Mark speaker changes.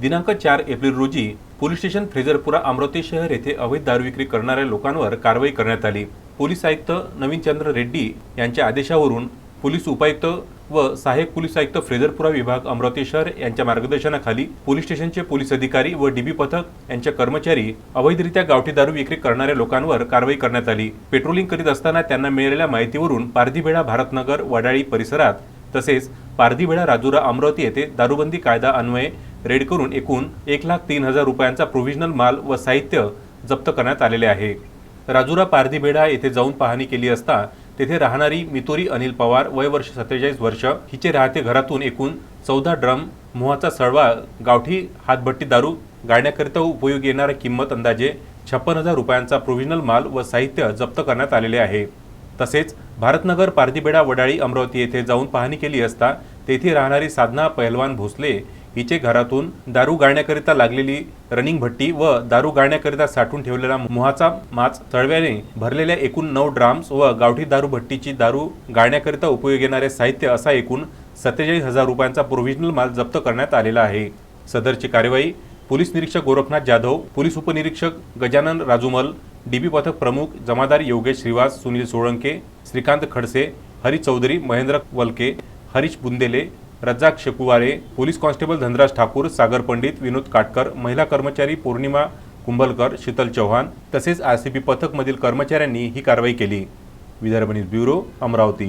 Speaker 1: दिनांक चार एप्रिल रोजी पोलीस स्टेशन फ्रेजरपुरा अमरावती शहर येथे अवैध दारू विक्री करणाऱ्या लोकांवर कारवाई करण्यात आली. पोलीस आयुक्त नवीनचंद्र रेड्डी यांच्या आदेशावरून पोलीस उपायुक्त व सहाय्यक पोलीस आयुक्त फ्रेजरपुरा विभाग अमरावती शहर यांच्या मार्गदर्शनाखाली पोलीस स्टेशनचे पोलीस अधिकारी व डीबी पथक यांच्या कर्मचारी अवैधरित्या गावठी दारू विक्री करणाऱ्या लोकांवर कारवाई करण्यात आली. पेट्रोलिंग करीत असताना त्यांना मिळालेल्या माहितीवरून पारधीबेडा भारतनगर वडाळी परिसरात तसेच पारधीबेडा राजुरा अमरावती येथे दारूबंदी कायदा अन्वये रेड करून एकूण एक लाख तीन हजार रुपयांचा प्रोव्हिजनल माल व साहित्य जप्त करण्यात आलेले आहे. राजुरा पारधीबेढा येथे जाऊन पाहणी केली असता तेथे राहणारी मितोरी अनिल पवार वय वर्ष सत्तेचाळीस वर्ष हिचे राहते घरातून एकूण चौदा ड्रम मोहाचा सळवा गावठी हातभट्टी दारू गाळण्याकरिता उपयोगी येणारा किंमत अंदाजे छप्पन हजार रुपयांचा प्रोव्हिजनल माल व साहित्य जप्त करण्यात आलेले आहे. तसेच भारतनगर पारधीबेडा वडाळी अमरावती येथे जाऊन पाहणी केली असता तेथे राहणारी साधना पहलवान भोसले हिचे घरातून दारू गाळण्याकरिता लागलेली रनिंग भट्टी व दारू गाळण्याकरिता साठवून ठेवलेला मोहाचा माच तळव्याने भरलेल्या एकूण नऊ ड्राम्स व गावठी दारू भट्टीची दारू गाळण्याकरिता उपयोग येणारे साहित्य असा एकूण सत्तेचाळीस हजार रुपयांचा प्रोव्हिजनल माल जप्त करण्यात आलेला आहे. सदरची कार्यवाही पोलीस निरीक्षक गोरखनाथ जाधव पोलीस उपनिरीक्षक गजानन राजुमल डीबी पथक प्रमुख जमादार योगेश श्रीवास सुनील सोळंके श्रीकांत खडसे हरी चौधरी महेंद्र वलके हरीश बुंदेले रज्जाक शेकुवारे पोलीस कॉन्स्टेबल धनराज ठाकूर सागर पंडित विनोद काटकर महिला कर्मचारी पौर्णिमा कुंभलकर शीतल चव्हाण तसेच आर सी पी पथकमधील कर्मचाऱ्यांनी ही कारवाई केली. Vidarbha news bureau Amravati.